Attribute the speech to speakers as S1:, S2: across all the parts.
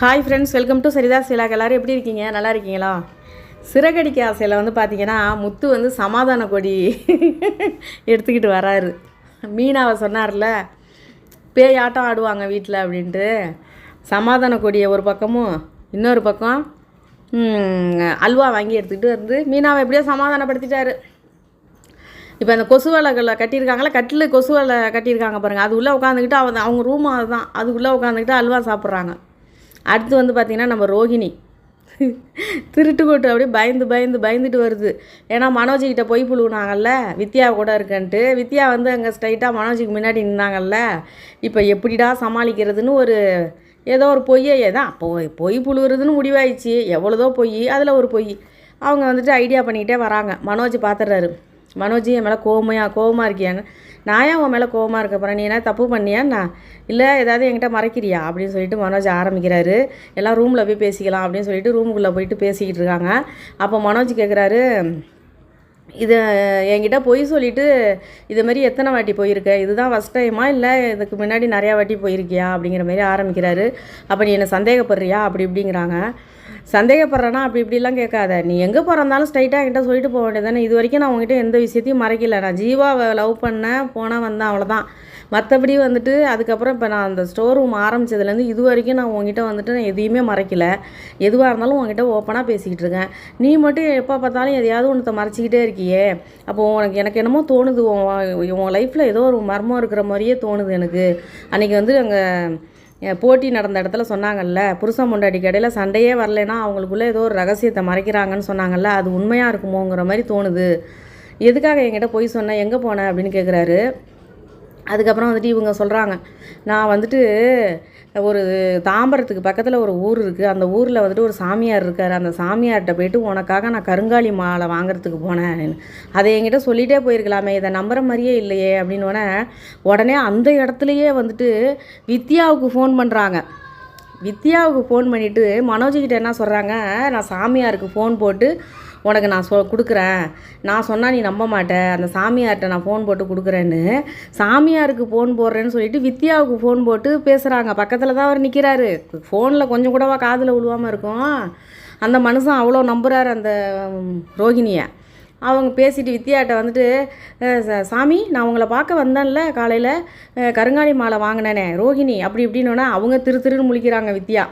S1: hi friends welcome to Saritha சீலாக் எல்லோரும் எப்படி இருக்கீங்க நல்லா இருக்கீங்களா சிறகடிக்க ஆசையில் வந்து பார்த்தீங்கன்னா முத்து வந்து சமாதான கொடி எடுத்துக்கிட்டு வராரு மீனாவை சொன்னார்ல பேய் ஆட்டம் ஆடுவாங்க வீட்டில் அப்படின்ட்டு சமாதான கொடியை ஒரு பக்கமும் இன்னொரு பக்கம் அல்வா வாங்கி எடுத்துக்கிட்டு வந்து மீனாவை எப்படியோ சமாதானப்படுத்திட்டாரு இப்போ அந்த கொசுவலைகளை கட்டியிருக்காங்களா கட்டில் கொசுவலை கட்டியிருக்காங்க பாருங்கள் அது உள்ளே உட்காந்துக்கிட்டு அவன் அவங்க ரூம் அதுதான் அதுக்குள்ளே உட்காந்துக்கிட்டு அல்வா சாப்பிட்றாங்க அடுத்து வந்து பார்த்திங்கன்னா நம்ம ரோஹிணி திருட்டு கொட்டு அப்படியே பயந்து பயந்து பயந்துட்டு வருது ஏன்னா மனோஜிக்கிட்ட போய் புழுவுனாங்கல்ல வித்யா கூட இருக்கன்ட்டு வித்யா வந்து அங்கே ஸ்ட்ரைட்டாக மனோஜிக்கு முன்னாடி நின்னாங்கல்ல இப்போ எப்படிடா சமாளிக்கிறதுன்னு ஒரு ஏதோ ஒரு பொய்யே ஏதான் பொய் பொய் புழுவுறதுன்னு முடிவாயிடுச்சு எவ்வளோதோ பொய் அதில் ஒரு பொய் அவங்க வந்துட்டு ஐடியா பண்ணிக்கிட்டே வராங்க மனோஜ் பார்த்துடுறாரு மனோஜி என் மேலே கோவமையா கோவமாக இருக்கியான்னு நான் ஏன் உன் மேலே கோவமாக இருக்க போகிறேன் நீ என்ன தப்பு பண்ணியான்னா இல்லை ஏதாவது என்கிட்ட மறைக்கிறியா அப்படின்னு சொல்லிட்டு மனோஜ் ஆரம்பிக்கிறாரு எல்லாம் ரூமில் போய் பேசிக்கலாம் அப்படின்னு சொல்லிட்டு ரூமுக்குள்ளே போயிட்டு பேசிக்கிட்டு இருக்காங்க அப்போ மனோஜ் கேட்குறாரு இது என்கிட்ட போய் சொல்லிவிட்டு இது மாதிரி எத்தனை வாட்டி போயிருக்க இதுதான் ஃபஸ்ட் டைமா இல்லை இதுக்கு முன்னாடி நிறையா வாட்டி போயிருக்கியா அப்படிங்கிற மாதிரி ஆரம்பிக்கிறாரு அப்போ நீ என்னை சந்தேகப்படுறியா அப்படி இப்படிங்கிறாங்க சந்தேகப்படுறேன்னா அப்படி இப்படிலாம் கேட்காத நீ எங்கே பிறந்தாலும் ஸ்ட்ரைட்டாக என்கிட்ட சொல்லிட்டு போக வேண்டியது இது வரைக்கும் நான் உங்ககிட்ட எந்த விஷயத்தையும் மறைக்கல நான் ஜீவாவை லவ் பண்ணேன் போனால் வந்தேன் அவ்வளோதான் மற்றபடி வந்துட்டு அதுக்கப்புறம் இப்போ நான் அந்த ஸ்டோர் ரூம் ஆரம்பித்ததுலேருந்து இது வரைக்கும் நான் உங்ககிட்ட வந்துட்டு நான் எதையுமே மறைக்கல எதுவாக இருந்தாலும் உங்ககிட்ட ஓப்பனாக பேசிக்கிட்டு இருக்கேன் நீ மட்டும் எப்போ பார்த்தாலும் எதையாவது ஒன்றத்தை மறைச்சிக்கிட்டே இருக்கியே அப்போது உனக்கு எனக்கு என்னமோ தோணுது உன் உன் லைஃப்பில் ஏதோ ஒரு மர்மம் இருக்கிற மாதிரியே தோணுது எனக்கு அன்றைக்கி வந்து அங்கே போட்டி நடந்த இடத்துல சொன்னாங்கல்ல புருஷன் முண்டாடி கடையில் சண்டையே வரலைன்னா அவங்களுக்குள்ளே ஏதோ ஒரு ரகசியத்தை மறைக்கிறாங்கன்னு சொன்னாங்கல்ல அது உண்மையாக இருக்குமோங்கிற மாதிரி தோணுது எதுக்காக என்கிட்ட போய் சொன்னேன் எங்கே போனேன் அப்படின்னு கேட்குறாரு அதுக்கப்புறம் வந்துட்டு இவங்க சொல்கிறாங்க நான் வந்துட்டு ஒரு தாம்பரத்துக்கு பக்கத்தில் ஒரு ஊர் இருக்குது அந்த ஊரில் வந்துட்டு ஒரு சாமியார் இருக்கார் அந்த சாமியார்கிட்ட போயிட்டு உனக்காக நான் கருங்காலி மாலை வாங்குறதுக்கு போனேன் அதை என்கிட்ட சொல்லிகிட்டே போயிருக்கலாமே இதை நம்புற மாதிரியே இல்லையே உடனே உடனே அந்த இடத்துலையே வந்துட்டு வித்யாவுக்கு ஃபோன் பண்ணுறாங்க வித்யாவுக்கு ஃபோன் பண்ணிவிட்டு மனோஜிக்கிட்ட என்ன சொல்கிறாங்க நான் சாமியாருக்கு ஃபோன் போட்டு உனக்கு நான் சொ கொடுக்குறேன் நான் சொன்னால் நீ நம்ப மாட்டேன் அந்த சாமியார்கிட்ட நான் ஃபோன் போட்டு கொடுக்குறேன்னு சாமியாருக்கு ஃபோன் போடுறேன்னு சொல்லிட்டு வித்யாவுக்கு ஃபோன் போட்டு பேசுகிறாங்க பக்கத்தில் தான் அவர் நிற்கிறாரு ஃபோனில் கொஞ்சம் கூடவா காதில் விழுவாமல் இருக்கும் அந்த மனுஷன் அவ்வளோ நம்புகிறார் அந்த ரோகிணியை அவங்க பேசிட்டு வித்தியாட்ட வந்துட்டு சாமி நான் உங்களை பார்க்க வந்தேன்ல காலையில் கருங்காலி மாலை வாங்கினேனே ரோகிணி அப்படி இப்படின்னோன்னா அவங்க திரு திருன்னு முழிக்கிறாங்க வித்யா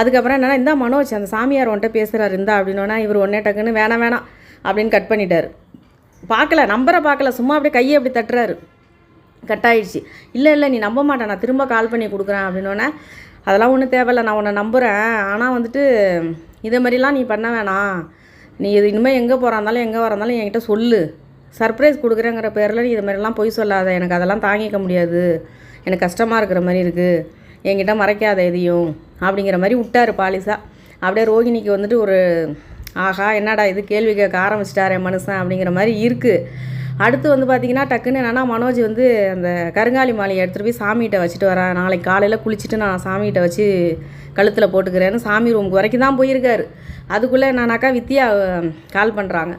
S1: அதுக்கப்புறம் என்னென்னா இந்த மனோஜ் அந்த சாமியார் ஒன்ட்ட பேசுகிறார் இருந்தா அப்படின்னா இவர் ஒன்னே டக்குன்னு வேணாம் வேணாம் அப்படின்னு கட் பண்ணிட்டார் பார்க்கல நம்பரை பார்க்கல சும்மா அப்படியே கையை அப்படி தட்டுறாரு கட் ஆயிடுச்சு இல்லை இல்லை நீ நம்ப மாட்டேன் நான் திரும்ப கால் பண்ணி கொடுக்குறேன் அப்படின்னோடனே அதெல்லாம் ஒன்றும் தேவையில்ல நான் உன்னை நம்புகிறேன் ஆனால் வந்துட்டு இதே மாதிரிலாம் நீ பண்ண வேணாம் நீ இது இனிமேல் எங்கே இருந்தாலும் எங்கே வர இருந்தாலும் என்கிட்ட சொல்லு சர்ப்ரைஸ் கொடுக்குறேங்கிற பேரில் நீ இது மாதிரிலாம் பொய் சொல்லாத எனக்கு அதெல்லாம் தாங்கிக்க முடியாது எனக்கு கஷ்டமாக இருக்கிற மாதிரி இருக்குது என்கிட்ட மறைக்காத எதையும் அப்படிங்கிற மாதிரி விட்டார் பாலிசா அப்படியே ரோகிணிக்கு வந்துட்டு ஒரு ஆஹா என்னடா இது கேள்வி கேட்க ஆரம்பிச்சிட்டாரே மனுஷன் அப்படிங்கிற மாதிரி இருக்குது அடுத்து வந்து பார்த்திங்கன்னா டக்குன்னு என்னென்னா மனோஜ் வந்து அந்த கருங்காலி மாலையை எடுத்துகிட்டு போய் சாமிகிட்ட வச்சுட்டு வரேன் நாளைக்கு காலையில் குளிச்சுட்டு நான் சாமிகிட்ட வச்சு கழுத்தில் போட்டுக்கிறேன்னு சாமி ரூமுக்கு வரைக்கும் தான் போயிருக்காரு அதுக்குள்ளே என்னன்னாக்கா வித்யா கால் பண்ணுறாங்க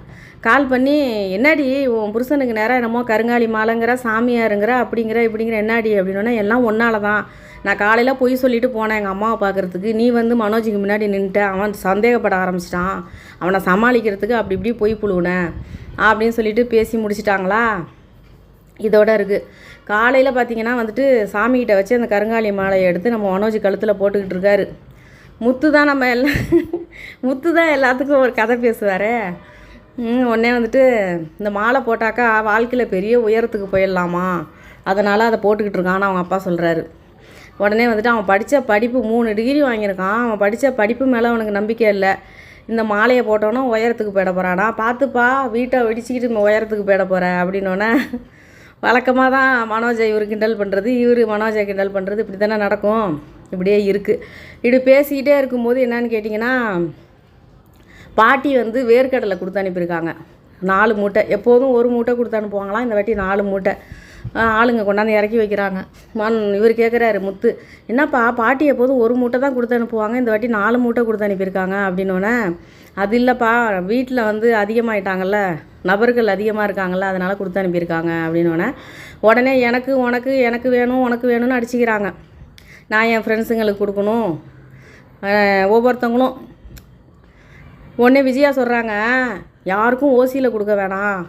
S1: கால் பண்ணி என்னாடி உன் புருஷனுக்கு நேராக என்னமோ கருங்காலி மாலைங்கிற சாமியாருங்கிற அப்படிங்கிற இப்படிங்கிற என்னாடி அப்படின்னா எல்லாம் ஒன்றால் தான் நான் காலையில் போய் சொல்லிட்டு போனேன் எங்கள் அம்மாவை பார்க்குறதுக்கு நீ வந்து மனோஜிக்கு முன்னாடி நின்றுட்ட அவன் சந்தேகப்பட ஆரம்பிச்சிட்டான் அவனை சமாளிக்கிறதுக்கு அப்படி இப்படி போய் புழுவினேன் அப்படின்னு சொல்லிட்டு பேசி முடிச்சிட்டாங்களா இதோட இருக்குது காலையில் பார்த்தீங்கன்னா வந்துட்டு சாமிகிட்ட வச்சு அந்த கருங்காலி மாலையை எடுத்து நம்ம மனோஜ் கழுத்தில் போட்டுக்கிட்டு இருக்காரு முத்து தான் நம்ம எல்லாம் முத்து தான் எல்லாத்துக்கும் ஒரு கதை பேசுவார் உடனே வந்துட்டு இந்த மாலை போட்டாக்கா வாழ்க்கையில் பெரிய உயரத்துக்கு போயிடலாமா அதனால் அதை போட்டுக்கிட்டு இருக்கான்னு அவங்க அப்பா சொல்கிறாரு உடனே வந்துட்டு அவன் படித்த படிப்பு மூணு டிகிரி வாங்கியிருக்கான் அவன் படித்த படிப்பு மேலே அவனுக்கு நம்பிக்கை இல்லை இந்த மாலையை போட்டோன்னா உயரத்துக்கு போயிட போகிறானா பார்த்துப்பா வீட்டை வெடிச்சிக்கிட்டு இந்த உயரத்துக்கு போயிட போகிற அப்படின்னோடனே வழக்கமாக தான் மனோஜை இவர் கிண்டல் பண்ணுறது இவர் மனோஜை கிண்டல் பண்ணுறது இப்படி தானே நடக்கும் இப்படியே இருக்குது இப்படி பேசிக்கிட்டே இருக்கும்போது என்னன்னு கேட்டிங்கன்னா பாட்டி வந்து வேர்க்கடலை கொடுத்து அனுப்பியிருக்காங்க நாலு மூட்டை எப்போதும் ஒரு மூட்டை கொடுத்து அனுப்புவாங்களாம் இந்த வாட்டி நாலு மூட்டை ஆளுங்க கொண்டாந்து இறக்கி வைக்கிறாங்க மான் இவர் கேட்குறாரு முத்து என்னப்பா பாட்டி எப்போதும் ஒரு மூட்டை தான் கொடுத்து அனுப்புவாங்க இந்த வாட்டி நாலு மூட்டை கொடுத்து அனுப்பியிருக்காங்க அப்படின்னோடனே அது இல்லைப்பா வீட்டில் வந்து அதிகமாகிட்டாங்கள்ல நபர்கள் அதிகமாக இருக்காங்கள்ல அதனால் கொடுத்து அனுப்பியிருக்காங்க அப்படின்னோடனே உடனே எனக்கு உனக்கு எனக்கு வேணும் உனக்கு வேணும்னு அடிச்சுக்கிறாங்க நான் என் ஃப்ரெண்ட்ஸுங்களுக்கு கொடுக்கணும் ஒவ்வொருத்தவங்களும் ஒன்றே விஜயா சொல்கிறாங்க யாருக்கும் ஓசியில் கொடுக்க வேணாம்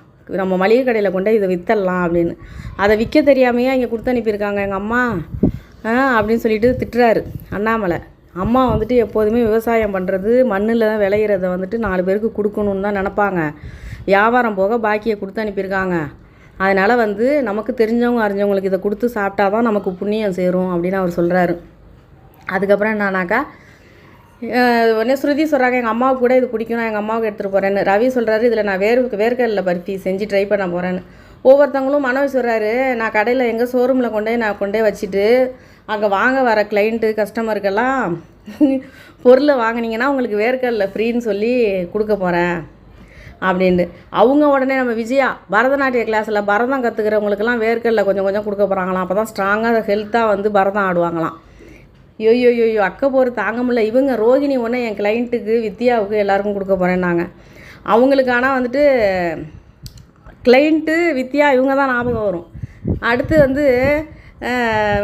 S1: நம்ம மளிகை கடையில் கொண்டு இதை விற்றலாம் அப்படின்னு அதை விற்க தெரியாமையே இங்கே கொடுத்து அனுப்பியிருக்காங்க எங்கள் அம்மா அப்படின்னு சொல்லிட்டு திட்டுறாரு அண்ணாமலை அம்மா வந்துட்டு எப்போதுமே விவசாயம் பண்ணுறது மண்ணில் தான் விளையிறத வந்துட்டு நாலு பேருக்கு கொடுக்கணுன்னு தான் நினப்பாங்க வியாபாரம் போக பாக்கியை கொடுத்து அனுப்பியிருக்காங்க அதனால் வந்து நமக்கு தெரிஞ்சவங்க அறிஞ்சவங்களுக்கு இதை கொடுத்து சாப்பிட்டா தான் நமக்கு புண்ணியம் சேரும் அப்படின்னு அவர் சொல்கிறாரு அதுக்கப்புறம் என்னன்னாக்கா உடனே ஸ்ருதி சொல்கிறாங்க எங்கள் அம்மாவுக்கு கூட இது பிடிக்கும் நான் எங்கள் அம்மாவுக்கு எடுத்துகிட்டு போகிறேன்னு ரவி சொல்கிறாரு இதில் நான் வேர் வேர்க்கடல பருத்தி செஞ்சு ட்ரை பண்ண போகிறேன்னு ஒவ்வொருத்தவங்களும் மனைவி சொல்கிறாரு நான் கடையில் எங்கள் ஷோரூமில் கொண்டே நான் கொண்டே வச்சுட்டு அங்கே வாங்க வர கிளைண்ட்டு கஸ்டமருக்கெல்லாம் பொருளை வாங்கினீங்கன்னா உங்களுக்கு வேர்க்கடல ஃப்ரீன்னு சொல்லி கொடுக்க போகிறேன் அப்படின்ட்டு அவங்க உடனே நம்ம விஜயா பரதநாட்டிய கிளாஸில் பரதம் கற்றுக்கிறவங்களுக்குலாம் வேர்க்கடல கொஞ்சம் கொஞ்சம் கொடுக்க போகிறாங்களாம் அப்போ தான் ஸ்ட்ராங்காக ஹெல்த்தாக வந்து பரதம் ஆடுவாங்களாம் ஐயோ ஐயோ அக்கா போகிற தாங்க முடியல இவங்க ரோகிணி ஒன்று என் கிளைண்ட்டுக்கு வித்யாவுக்கு எல்லாருக்கும் கொடுக்க போகிறேன் நாங்கள் வந்துட்டு கிளைண்ட்டு வித்யா இவங்க தான் ஞாபகம் வரும் அடுத்து வந்து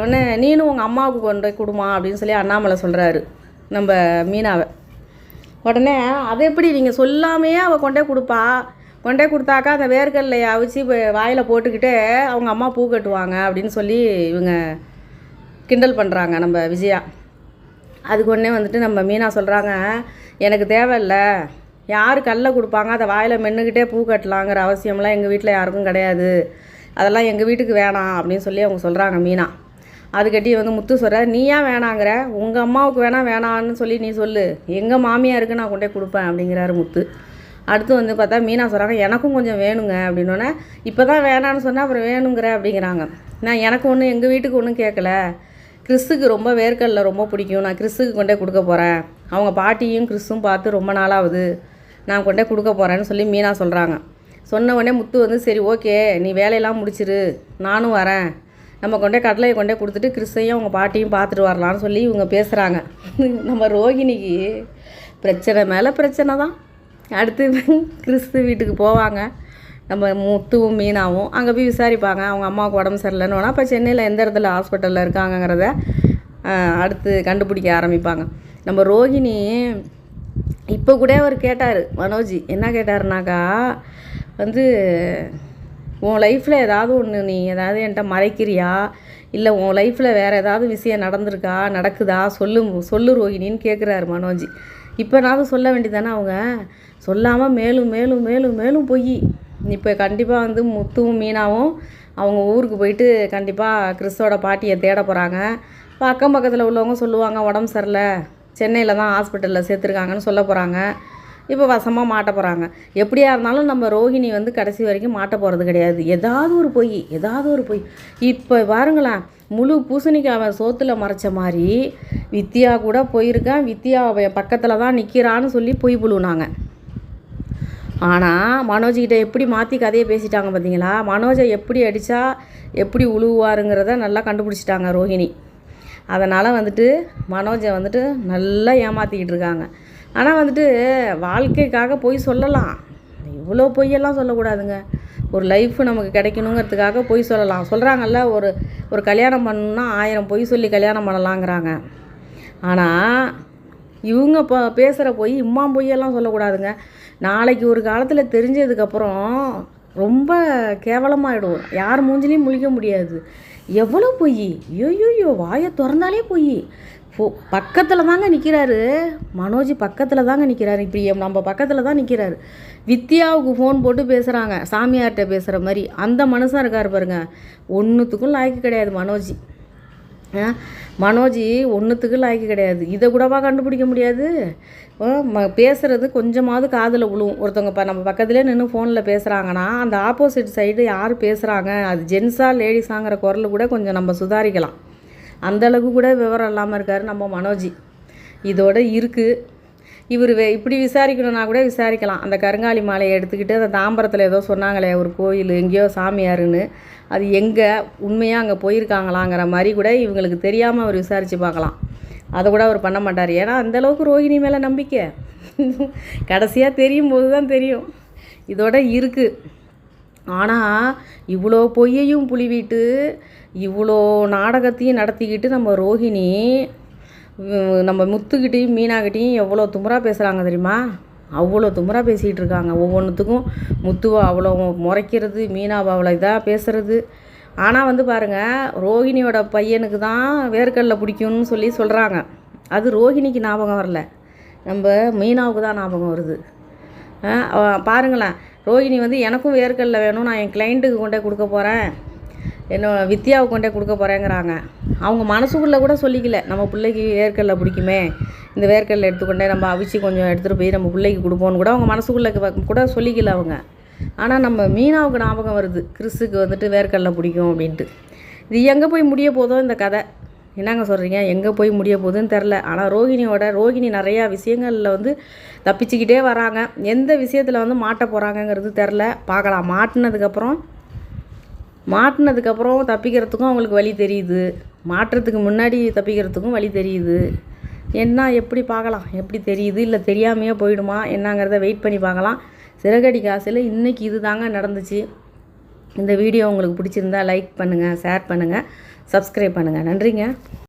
S1: ஒன்று நீனும் உங்கள் அம்மாவுக்கு கொண்டு போய் கொடுமா அப்படின்னு சொல்லி அண்ணாமலை சொல்கிறாரு நம்ம மீனாவை உடனே அதை எப்படி நீங்கள் சொல்லாமையே அவள் கொண்டே கொடுப்பா கொண்டே கொடுத்தாக்கா அந்த வேர்க்கல்லையை அவிச்சு வாயில் போட்டுக்கிட்டு அவங்க அம்மா பூ கட்டுவாங்க அப்படின்னு சொல்லி இவங்க கிண்டல் பண்ணுறாங்க நம்ம விஜயா அதுக்கு ஒன்றே வந்துட்டு நம்ம மீனா சொல்கிறாங்க எனக்கு தேவையில்லை யார் கல்லை கொடுப்பாங்க அதை வாயில் மென்னுக்கிட்டே பூ கட்டலாங்கிற அவசியம்லாம் எங்கள் வீட்டில் யாருக்கும் கிடையாது அதெல்லாம் எங்கள் வீட்டுக்கு வேணாம் அப்படின்னு சொல்லி அவங்க சொல்கிறாங்க மீனா அதுக்கட்டி வந்து முத்து சொல்கிற நீ ஏன் வேணாங்கிற உங்கள் அம்மாவுக்கு வேணாம் வேணான்னு சொல்லி நீ சொல்லு எங்கள் மாமியாருக்கு நான் கொண்டே கொடுப்பேன் அப்படிங்கிறாரு முத்து அடுத்து வந்து பார்த்தா மீனா சொல்கிறாங்க எனக்கும் கொஞ்சம் வேணுங்க அப்படின்னோடனே இப்போ தான் வேணான்னு சொன்னால் அப்புறம் வேணுங்கிற அப்படிங்கிறாங்க நான் எனக்கு ஒன்றும் எங்கள் வீட்டுக்கு ஒன்றும் கேட்கல கிறிஸ்துக்கு ரொம்ப வேர்க்கடலை ரொம்ப பிடிக்கும் நான் கிறிஸ்துக்கு கொண்டே கொடுக்க போகிறேன் அவங்க பாட்டியும் கிறிஸ்தும் பார்த்து ரொம்ப நாளாகுது நான் கொண்டே கொடுக்க போகிறேன்னு சொல்லி மீனா சொல்கிறாங்க சொன்ன உடனே முத்து வந்து சரி ஓகே நீ வேலையெல்லாம் முடிச்சிரு நானும் வரேன் நம்ம கொண்டே கடலையை கொண்டே கொடுத்துட்டு கிறிஸ்தையும் அவங்க பாட்டியும் பார்த்துட்டு வரலான்னு சொல்லி இவங்க பேசுகிறாங்க நம்ம ரோகிணிக்கு பிரச்சனை மேலே பிரச்சனை தான் அடுத்து கிறிஸ்து வீட்டுக்கு போவாங்க நம்ம முத்துவும் மீனாவும் அங்கே போய் விசாரிப்பாங்க அவங்க அம்மாவுக்கு உடம்பு சரியில்லைன்னு அப்போ சென்னையில் எந்த இடத்துல ஹாஸ்பிட்டலில் இருக்காங்கங்கிறத அடுத்து கண்டுபிடிக்க ஆரம்பிப்பாங்க நம்ம ரோகிணி இப்போ கூட அவர் கேட்டார் மனோஜி என்ன கேட்டாருனாக்கா வந்து உன் லைஃப்பில் ஏதாவது ஒன்று நீ ஏதாவது என்கிட்ட மறைக்கிறியா இல்லை உன் லைஃப்பில் வேறு ஏதாவது விஷயம் நடந்திருக்கா நடக்குதா சொல்லு சொல்லு ரோகிணின்னு கேட்குறாரு மனோஜி இப்போனாவது சொல்ல வேண்டியதானே அவங்க சொல்லாமல் மேலும் மேலும் மேலும் மேலும் பொய் இப்போ கண்டிப்பாக வந்து முத்துவும் மீனாவும் அவங்க ஊருக்கு போயிட்டு கண்டிப்பாக கிறிஸ்தோட பாட்டியை தேட போகிறாங்க இப்போ அக்கம் பக்கத்தில் உள்ளவங்க சொல்லுவாங்க உடம்பு சரியில்லை சென்னையில் தான் ஹாஸ்பிட்டலில் சேர்த்துருக்காங்கன்னு சொல்ல போகிறாங்க இப்போ வசமாக மாட்ட போகிறாங்க எப்படியா இருந்தாலும் நம்ம ரோஹிணி வந்து கடைசி வரைக்கும் மாட்ட போகிறது கிடையாது ஏதாவது ஒரு பொய் ஏதாவது ஒரு பொய் இப்போ பாருங்களேன் முழு அவன் சோத்தில் மறைச்ச மாதிரி வித்தியா கூட போயிருக்கேன் வித்தியா பக்கத்தில் தான் நிற்கிறான்னு சொல்லி பொய் புழுனாங்க ஆனால் மனோஜிக்கிட்ட எப்படி மாற்றி கதையை பேசிட்டாங்க பார்த்தீங்களா மனோஜை எப்படி அடித்தா எப்படி உழுவாருங்கிறத நல்லா கண்டுபிடிச்சிட்டாங்க ரோஹிணி அதனால் வந்துட்டு மனோஜை வந்துட்டு நல்லா ஏமாற்றிக்கிட்டு இருக்காங்க ஆனால் வந்துட்டு வாழ்க்கைக்காக போய் சொல்லலாம் இவ்வளோ பொய்யெல்லாம் சொல்லக்கூடாதுங்க ஒரு லைஃப் நமக்கு கிடைக்கணுங்கிறதுக்காக பொய் சொல்லலாம் சொல்கிறாங்கல்ல ஒரு ஒரு கல்யாணம் பண்ணணுன்னா ஆயிரம் பொய் சொல்லி கல்யாணம் பண்ணலாங்கிறாங்க ஆனால் இவங்க இப்போ பேசுகிற போய் இம்மா பொய்யெல்லாம் சொல்லக்கூடாதுங்க நாளைக்கு ஒரு காலத்தில் தெரிஞ்சதுக்கப்புறம் ரொம்ப கேவலமாகிடும் யார் மூஞ்சிலையும் முழிக்க முடியாது எவ்வளோ பொய் ஐயோயோ வாயை திறந்தாலே பொய் ஃபோ பக்கத்தில் தாங்க நிற்கிறாரு மனோஜ் பக்கத்தில் தாங்க நிற்கிறாரு இப்படி நம்ம பக்கத்தில் தான் நிற்கிறாரு வித்யாவுக்கு ஃபோன் போட்டு பேசுகிறாங்க சாமியார்கிட்ட பேசுகிற மாதிரி அந்த மனுஷன் இருக்கார் பாருங்க ஒன்றுத்துக்கும் லாய்க்கு கிடையாது மனோஜி மனோஜி ஒன்றுத்துக்கு லாய்க்கு கிடையாது இதை கூடவா கண்டுபிடிக்க முடியாது பேசுகிறது கொஞ்சமாவது காதில் விழுவும் ஒருத்தவங்க இப்போ நம்ம பக்கத்துலேயே நின்று ஃபோனில் பேசுகிறாங்கன்னா அந்த ஆப்போசிட் சைடு யார் பேசுகிறாங்க அது ஜென்ஸாக லேடிஸாங்கிற குரல் கூட கொஞ்சம் நம்ம சுதாரிக்கலாம் அந்தளவுக்கு கூட விவரம் இல்லாமல் இருக்கார் நம்ம மனோஜி இதோட இருக்குது இவர் இப்படி விசாரிக்கணும்னா கூட விசாரிக்கலாம் அந்த கருங்காலி மாலையை எடுத்துக்கிட்டு அந்த தாம்பரத்தில் ஏதோ சொன்னாங்களே ஒரு கோயில் எங்கேயோ சாமியாருன்னு அது எங்கே உண்மையாக அங்கே போயிருக்காங்களாங்கிற மாதிரி கூட இவங்களுக்கு தெரியாமல் அவர் விசாரித்து பார்க்கலாம் அதை கூட அவர் பண்ண மாட்டார் ஏன்னா அந்தளவுக்கு ரோஹிணி மேலே நம்பிக்கை கடைசியாக தெரியும் போது தான் தெரியும் இதோட இருக்குது ஆனால் இவ்வளோ பொய்யையும் புலிவிட்டு இவ்வளோ நாடகத்தையும் நடத்திக்கிட்டு நம்ம ரோஹிணி நம்ம முத்துக்கிட்டையும் மீனாக்கிட்டையும் எவ்வளோ தும்புறாக பேசுகிறாங்க தெரியுமா அவ்வளோ தும்புறாக பேசிகிட்டு இருக்காங்க ஒவ்வொன்றுத்துக்கும் முத்துவை அவ்வளோ முறைக்கிறது மீனாவை அவ்வளோ இதாக பேசுகிறது ஆனால் வந்து பாருங்கள் ரோஹிணியோட பையனுக்கு தான் வேர்க்கடலை பிடிக்கும்னு சொல்லி சொல்கிறாங்க அது ரோஹிணிக்கு ஞாபகம் வரல நம்ம மீனாவுக்கு தான் ஞாபகம் வருது பாருங்களேன் ரோஹிணி வந்து எனக்கும் வேர்க்கடலை வேணும் நான் என் கிளைண்ட்டுக்கு கொண்டே கொடுக்க போகிறேன் என்ன வித்யாவை கொண்டே கொடுக்க போகிறேங்கிறாங்க அவங்க மனசுக்குள்ளே கூட சொல்லிக்கல நம்ம பிள்ளைக்கு வேர்க்கடலை பிடிக்குமே இந்த வேர்க்கடலை எடுத்துக்கொண்டே நம்ம அவிச்சு கொஞ்சம் எடுத்துகிட்டு போய் நம்ம பிள்ளைக்கு கொடுப்போம்னு கூட அவங்க மனசுக்குள்ளே கூட சொல்லிக்கல அவங்க ஆனால் நம்ம மீனாவுக்கு ஞாபகம் வருது கிறிஸுக்கு வந்துட்டு வேர்க்கடலை பிடிக்கும் அப்படின்ட்டு இது எங்கே போய் முடிய போதோ இந்த கதை என்னங்க சொல்கிறீங்க எங்கே போய் முடிய போகுதுன்னு தெரில ஆனால் ரோகிணியோட ரோகிணி நிறையா விஷயங்களில் வந்து தப்பிச்சுக்கிட்டே வராங்க எந்த விஷயத்தில் வந்து மாட்ட போகிறாங்கங்கிறது தெரில பார்க்கலாம் மாட்டினதுக்கப்புறம் மாட்டினதுக்கப்புறம் தப்பிக்கிறதுக்கும் அவங்களுக்கு வழி தெரியுது மாட்டுறதுக்கு முன்னாடி தப்பிக்கிறதுக்கும் வழி தெரியுது என்ன எப்படி பார்க்கலாம் எப்படி தெரியுது இல்லை தெரியாமையே போயிடுமா என்னங்கிறத வெயிட் பண்ணி பார்க்கலாம் சிறகடி காசில் இன்றைக்கி இது தாங்க நடந்துச்சு இந்த வீடியோ உங்களுக்கு பிடிச்சிருந்தா லைக் பண்ணுங்கள் ஷேர் பண்ணுங்கள் சப்ஸ்கிரைப் பண்ணுங்கள் நன்றிங்க